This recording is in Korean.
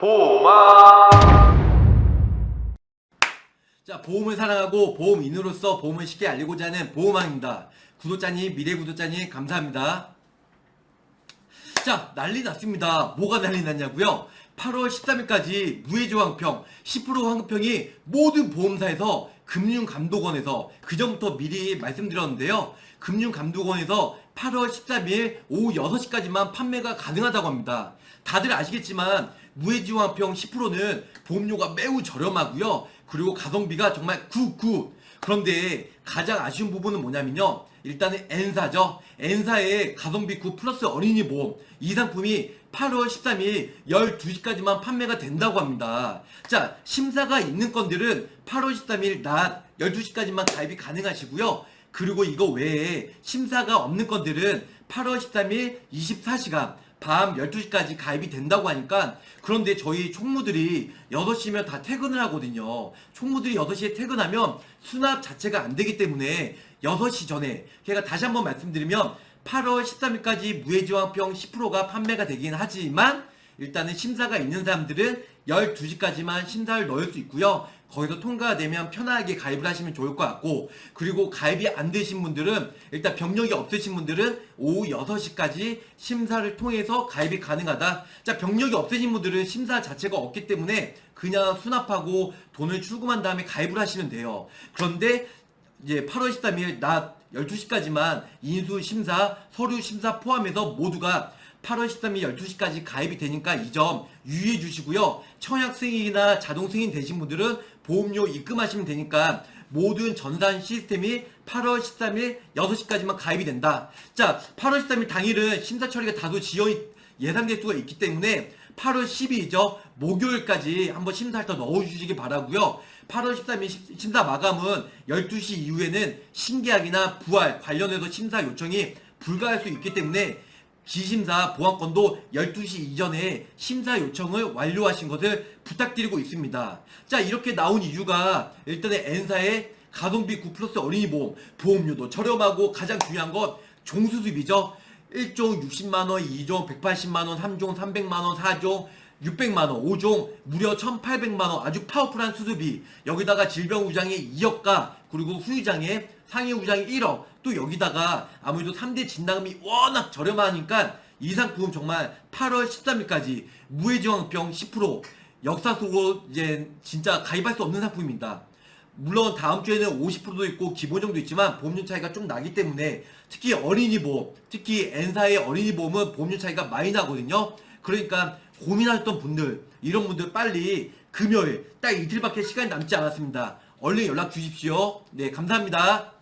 보마 자, 보험을 사랑하고 보험인으로서 보험을 쉽게 알리고자 하는 보험왕입니다. 구독자님, 미래 구독자님, 감사합니다. 자, 난리 났습니다. 뭐가 난리 났냐고요? 8월 13일까지 무해지환급평 10% 환급평이 모든 보험사에서 금융감독원에서 그 전부터 미리 말씀드렸는데요. 금융감독원에서 8월 13일 오후 6시까지만 판매가 가능하다고 합니다. 다들 아시겠지만 무해지환평 10%는 보험료가 매우 저렴하고요. 그리고 가성비가 정말 굿굿. 그런데 가장 아쉬운 부분은 뭐냐면요. 일단은 N사죠. N사의 가성비 9 플러스 어린이 보험. 이 상품이 8월 13일 12시까지만 판매가 된다고 합니다. 자, 심사가 있는 건들은 8월 13일 낮 12시까지만 가입이 가능하시고요. 그리고 이거 외에 심사가 없는 건들은 8월 13일 24시간 밤 12시까지 가입이 된다고 하니까 그런데 저희 총무들이 6시면 다 퇴근을 하거든요. 총무들이 6시에 퇴근하면 수납 자체가 안 되기 때문에 6시 전에 제가 다시 한번 말씀드리면 8월 13일까지 무해지환평 10%가 판매가 되긴 하지만 일단은 심사가 있는 사람들은 12시까지만 심사를 넣을 수 있고요. 거기서 통과되면 편하게 가입을 하시면 좋을 것 같고 그리고 가입이 안 되신 분들은 일단 병력이 없으신 분들은 오후 6시까지 심사를 통해서 가입이 가능하다. 자, 병력이 없으신 분들은 심사 자체가 없기 때문에 그냥 수납하고 돈을 출금한 다음에 가입을 하시면 돼요. 그런데 이제 8월 13일 낮 12시까지만 인수 심사, 서류 심사 포함해서 모두가 8월 13일 12시까지 가입이 되니까 이 점 유의해 주시고요. 청약 승인이나 자동 승인 되신 분들은 보험료 입금하시면 되니까 모든 전산 시스템이 8월 13일 6시까지만 가입이 된다. 자, 8월 13일 당일은 심사 처리가 다소 지연이 예상될 수가 있기 때문에 8월 12일이죠. 목요일까지 한번 심사를 더 넣어주시기 바라고요. 8월 13일 심- 심사 마감은 12시 이후에는 신계약이나 부활 관련해서 심사 요청이 불가할 수 있기 때문에 기심사 보안권도 12시 이전에 심사 요청을 완료하신 것을 부탁드리고 있습니다. 자, 이렇게 나온 이유가 일단은 N사의 가성비 9 플러스 어린이 보험, 보험료도 저렴하고 가장 중요한 건 종수습이죠. 1종 60만원, 2종 180만원, 3종 300만원, 4종 600만원, 5종 무려 1800만원 아주 파워풀한 수습이 여기다가 질병우장의 2억가 그리고 후유장의 상해우장의 1억 또 여기다가 아무래도 3대 진단금이 워낙 저렴하니까 이 상품 정말 8월 13일까지 무해지원병 10% 역사 속으로 이제 진짜 가입할 수 없는 상품입니다. 물론 다음 주에는 50%도 있고 기본정도 있지만 보험료 차이가 좀 나기 때문에 특히 어린이 보험, 특히 N사의 어린이 보험은 보험료 차이가 많이 나거든요. 그러니까 고민하셨던 분들, 이런 분들 빨리 금요일 딱 이틀밖에 시간이 남지 않았습니다. 얼른 연락 주십시오. 네, 감사합니다.